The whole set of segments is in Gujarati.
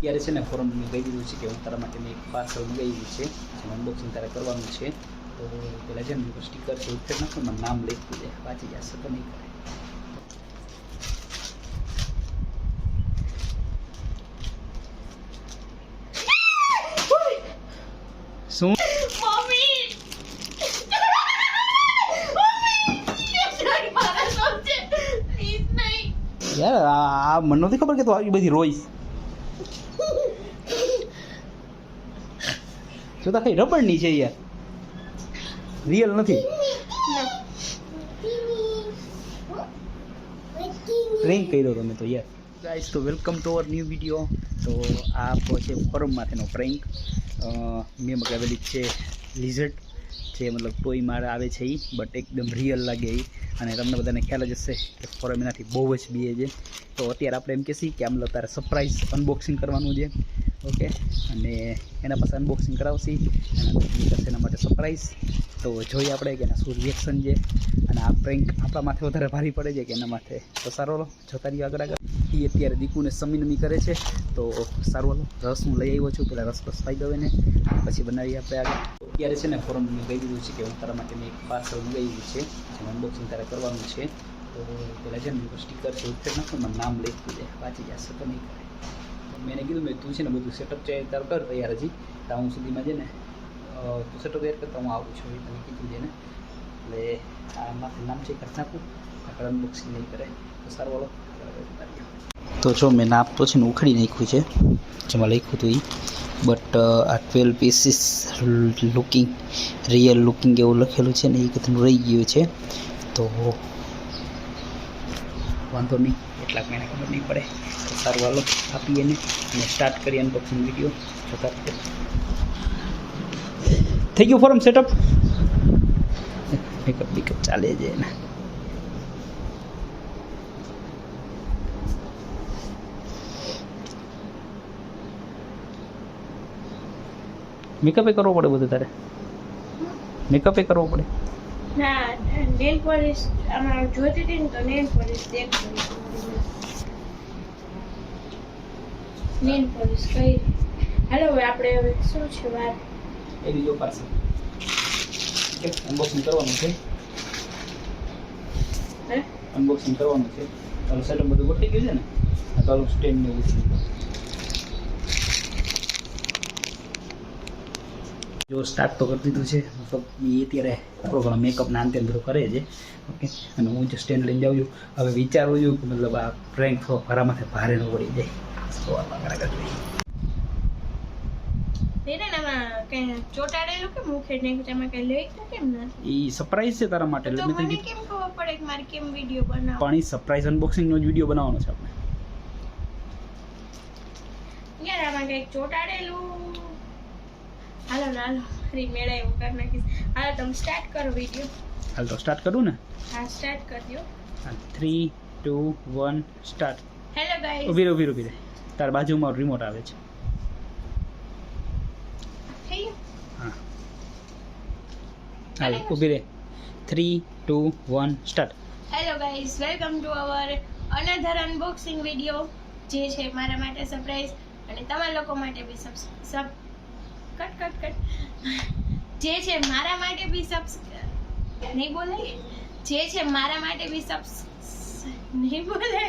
અત્યારે છે ને ફોરમ મેં કહી દીધું છે કે હું તારા માટે મેં એક પાર્સલ મંગાવ્યું છે જેનું અનબોક્સિંગ તારે કરવાનું છે. તો પેલા છે ને સ્ટીકર છે ઉપર નાખું મારું નામ લખી દે વાંચી જશે તો નહીં કરે. શું? યાર આ આ મને નથી ખબર કે તું આવી બધી રોઈશ જો તા કઈ રબડની છે યાર. રિયલ નથી. પ્રેન્ક કર્યો તમે તો યાર. ગાઈસ તો welcome to our new video તો આ છે ફોરમમાંથીનો પ્રેન્ક મેં મગાવેલી છે લિઝર્ટ જે મતલબ ટોય મારે આવે છે એ બટ એકદમ રિયલ લાગે એ અને તમને બધાને ખ્યાલ જ હશે કે ફોરમ એનાથી બહુ જ બીએ છે. તો અત્યારે આપણે એમ કહેશી કે આમ તારે સરપ્રાઈઝ અનબોક્સિંગ કરવાનું છે. ઓકે. અને એના પાસે અનબોક્સિંગ કરાવશી. એના કરશે એના માટે સરપ્રાઈઝ તો જોઈએ આપણે કે એના શું રિએક્શન છે. અને આ પ્રેન્ક આપણા માથે વધારે ભારી પડે છે કે એના માથે. તો સારો જોતા રહ્યો આગળ આગળ. એ અત્યારે દીકુને સમીનમી કરે છે. તો સારું હાલો, રસ હું લઈ આવ્યો છું, પેલા રસ રસ પાઈ દઉં એને. પછી બનાવીએ આપણે આગળ. અત્યારે છે ને ફોરમ મેં કહી દીધું છે કે હું તારા માટે મેં એક પાર્સલ મંગાવ્યું છે. જેનું અનબોક્સિંગ તારે કરવાનું છે. તો પેલા છે ને સ્ટીકર છે ઉપર નાખો નામ લખી દે. વાંચી જશે તો નહીં કરે. મેં કીધું મેં તું છે ને બધું સેટઅપ છે કર તૈયાર હજી. ટાઉન સુધીમાં છે ને તું સેટઅપ તૈયાર કરતા હું આવું છું. એ તમે કીધું છે ને. એટલે આ માથે નામ છે કરી નાખું. આગળ નહીં કરે. તો સારું વાળો તો જો મેં નાપ તો છે ને ઉખડી નાખ્યું છે, જેમાં લખ્યું હતું એ બટ આ twelve pieces looking real looking એવું લખેલું છે ને, એ કદનું રહી ગયું છે. તો વાંધો નહીં. એટલાક મહિના ખબર નહીં પડે. તો સારું, હાલો આપીએ ને અને સ્ટાર્ટ કરીએ અનબોક્સિંગ વીડિયો થઈ ગયું ફોરમ સેટઅપ મેકઅપ બેકઅપ ચાલે છે એના. મેકઅપ એ કરવો પડે બધું તારે? મેકઅપ એ કરવો પડે? ના નેલ પોલિશ આમાં જોતી હતી ને તો નેલ પોલિશ દેખ નેલ પોલિશ કઈ. હાલો હવે આપણે હવે શું છે વાત? એ બીજો પાર્સલ અનબોક્સિંગ કરવાનું છે. અનબોક્સિંગ કરવાનું છે. ચાલો સેટઅપ બધું ગોઠવી ગયું છે ને? આ ચાલો સ્ટેન્ડ ને ઉઠી જો સ્ટાર્ટ તો કરી દીધું છે. મતલબ એ અત્યારે થોડો ઘણો મેકઅપના અંતે બધું કરે છે. ઓકે અને હું જે સ્ટેન્ડ લઈને જાઉં છું. હવે વિચારું છું કે મતલબ આ પ્રેન્ક થોડો મારામાંથી ભારે ન પડી જાય. તો આગળ આગળ જોઈએ આમાં ચોટાડેલું હાલો હાલો ફરી મેળા એવું કરી નાખીશ. હાલો તમે સ્ટાર્ટ કરો વીડિયો હાલ તો સ્ટાર્ટ કરું ને? હા સ્ટાર્ટ કરજો. Three two one start hello guys ઊભી રહે ઊભી રહે ઊભી રહે. તાર બાજુમાં રિમોટ આવે છે. હા. હાલ ઊભી રહે. Three two one start hello guys welcome to our another unboxing video જે છે મારા માટે સરપ્રાઈઝ અને તમારા લોકો માટે બી સબ સબ કટ કટ જે છે મારા માટે બી સબ્સ નહીં બોલાય જે છે મારા માટે બી સબ્સ નહીં બોલાય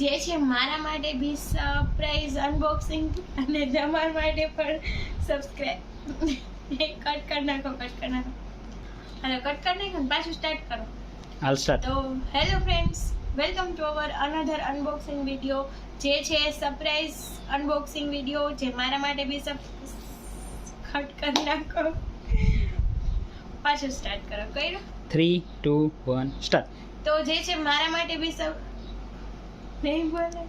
જે છે મારા માટે બી સરપ્રાઈઝ અનબોક્સિંગ અને તમારા માટે પણ સબસ્ક્રાઇબ કટ કરી નાખો કટ કરી નાખો. હાલો કટ કરી નાખો પાછું સ્ટાર્ટ કરો. હાલ સ્ટાર્ટ તો hello friends welcome to our another unboxing video જે છે સરપ્રાઈઝ અનબોક્સિંગ વીડિયો જે મારા માટે બી સબ ખટ કરી નાખો. પાછું સ્ટાર્ટ કરો કર્યું? થ્રી ટુ વન સ્ટાર્ટ તો જે છે મારા માટે બી સબ નહીં બોલે.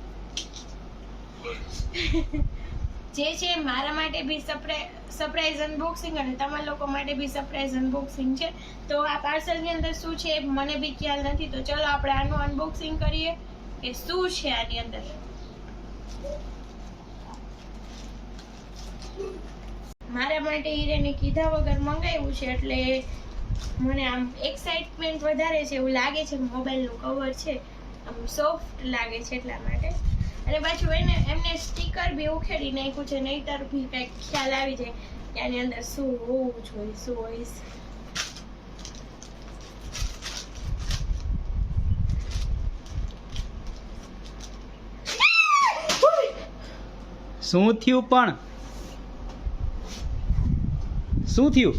જે છે મારા માટે બી સરપ્રાઈઝ અનબોક્સિંગ અને તમારા લોકો માટે બી સરપ્રાઈઝ અનબોક્સિંગ છે. તો આ પાર્સલની અંદર શું છે મને બી ખ્યાલ નથી. તો ચલો આપણે આનું અનબોક્સિંગ કરીએ કે શું છે આની અંદર? મારા માટે હીરેને કીધા વગર મંગાવ્યું છે એટલે મને આમ એક્સાઇટમેન્ટ વધારે છે એવું લાગે છે, મોબાઈલનું કવર છે, આમ સોફ્ટ લાગે છે એટલા માટે. અને પાછું એને, એમને સ્ટીકર બી ઉખેડી નાખ્યું છે, નહીતર બી કંઈક ખ્યાલ આવી જાય કે આની અંદર શું હોવું જોઈએ, શું હોય છે. શું થયું પણ? શું થયું?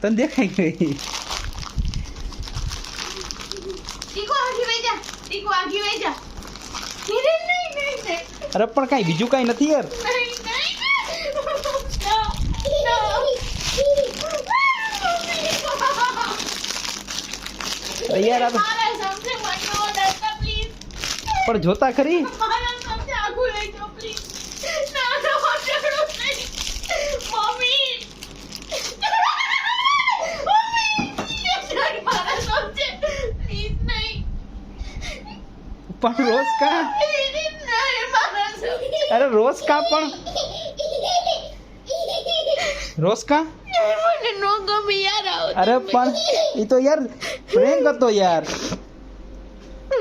તને દેખાય ગઈ અરે પણ કાંઈ બીજું કાંઈ નથી યાર. યાર આ સામે જોતા ખરી? પણ રોજ કા? અરે રોજ કા પણ? રોજ કા? અરે પણ એ તો યાર પ્રેન્ક હતો યાર.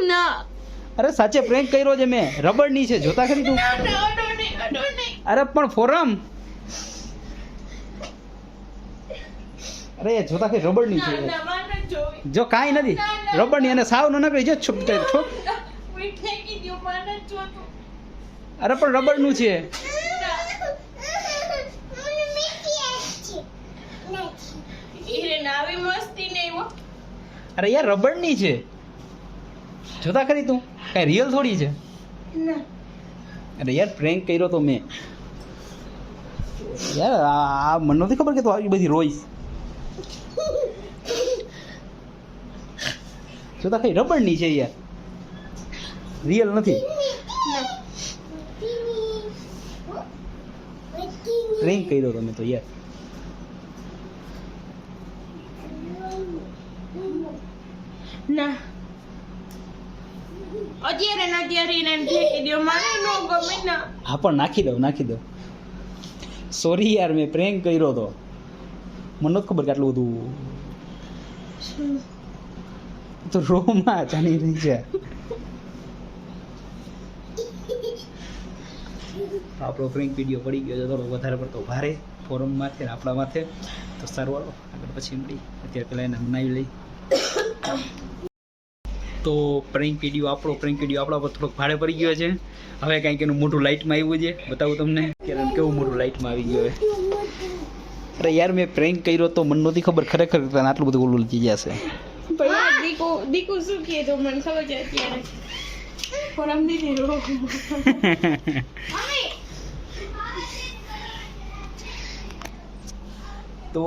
ના. અરે સાચે પ્રેન્ક કર્યો છે મેં. રબરની છે. જોતા ખરી તું? અરે પણ ફોરમ અરે જોતા ખરી રબરની ના છે જો કાંઈ નથી. રબરની અને સાવ ન નકળી. જો છુપ છુપ. અરે પણ રબડનું છે. અરે યાર રબરની છે. જોતા ખરી તું? કાંઈ રિયલ થોડી છે? ના. અરે યાર પ્રેન્ક કર્યો તો મેં. યાર આ મને નથી ખબર કે તું આવી બધી રોઈશ જોતા કઈ રબરની છે યાર? રિયલ નથી. પ્રેન્ક કર્યો તમે તો યાર. ના. અત્યારે ને અત્યારે એને ફેંકી દો મને નો ગમે ને. હા, પણ નાખી દઉં નાખી દઉં. સોરી યાર, મેં પ્રેન્ક કર્યો તો. મને નથી ખબર કે આટલું બધું તો રોમાં જાણી રહી છે. આપણો પ્રેન્ક વીડિયો પડી ગયો છે, થોડો વધારે પડતો ભારે. ફોરમ માથે આપણા માથે. તો સારું આગળ પછી મળી અત્યારે પહેલાં એને મનાવી લઈ તો પ્રેન્ક વીડિયો આપણો પ્રેન્ક વીડિયો આપણા પર થોડોક ભાડે પડી ગયો છે. હવે કાંઈક એનું મોટું લાઇટમાં આવ્યું છે. બતાવું તમને. કેરમ કેવું મોટું લાઇટમાં આવી ગયું હવે? અરે યાર મેં પ્રેન્ક કર્યો તો મને નહોતી ખબર ખરેખર આટલું બધું ઓલું થઈ જશે દીકુ દીકુ શું કહે તો મને ખબર છે અત્યારે. ફોરમ દીધી રો તો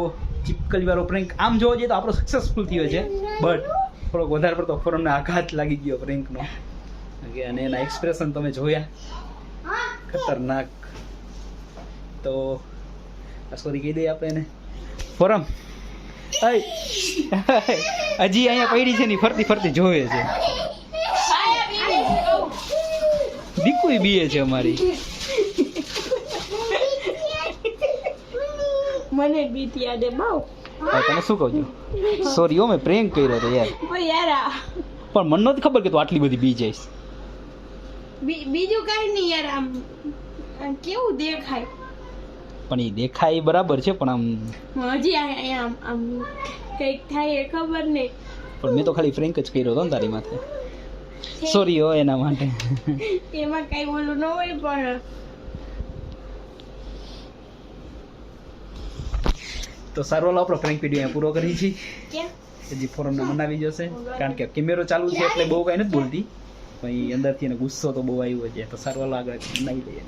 ચીપકલી વાળો પ્રેન્ક આમ જોવા જઈએ તો આપણો સક્સેસફુલ થયો છે. બટ થોડોક વધારે પડતો ફોરમને આઘાત લાગી ગયો પ્રેન્કનો અને એના એક્સપ્રેશન તમે જોયા? ખતરનાક. તો સોરી કહી દઈએ આપણે એને. ફોરમ. હજી અહીંયા પડી છે ને ફરતી ફરતી જોવે છે. દીકુય બીએ છે અમારી. મને બીત યાદે બહુ તમે શું કહું છું? સોરી ઓ મેં પ્રેમ કર્યો હતો યાર. પણ મને નથી ખબર કે તું આટલી બધી બી જઈશ બી- બીજું કાંઈ નહીં યાર આમ કેવું દેખાય? પણ એ દેખાય એ બરાબર છે પણ આમ હજી આમ આમ કંઈક થાય એ ખબર નહીં. પણ મેં તો ખાલી ફ્રેન્ક જ કર્યો હતો ને તારી માથે. સોરી હો એના માટે. એમાં કાંઈ બોલું ન હોય પણ તો સારું હાલો આપણો ફ્રેન્ક વીડિયો પૂરો કરી છે કેમ? હજી ફોરમને મનાવી જશે કારણ કે કેમેરો ચાલુ છે એટલે બહુ કાંઈ નથી બોલતી. પણ અંદરથી એને ગુસ્સો તો બહુ આવ્યો છે. તો સારું હાલો આગળ બનાવી લઈએ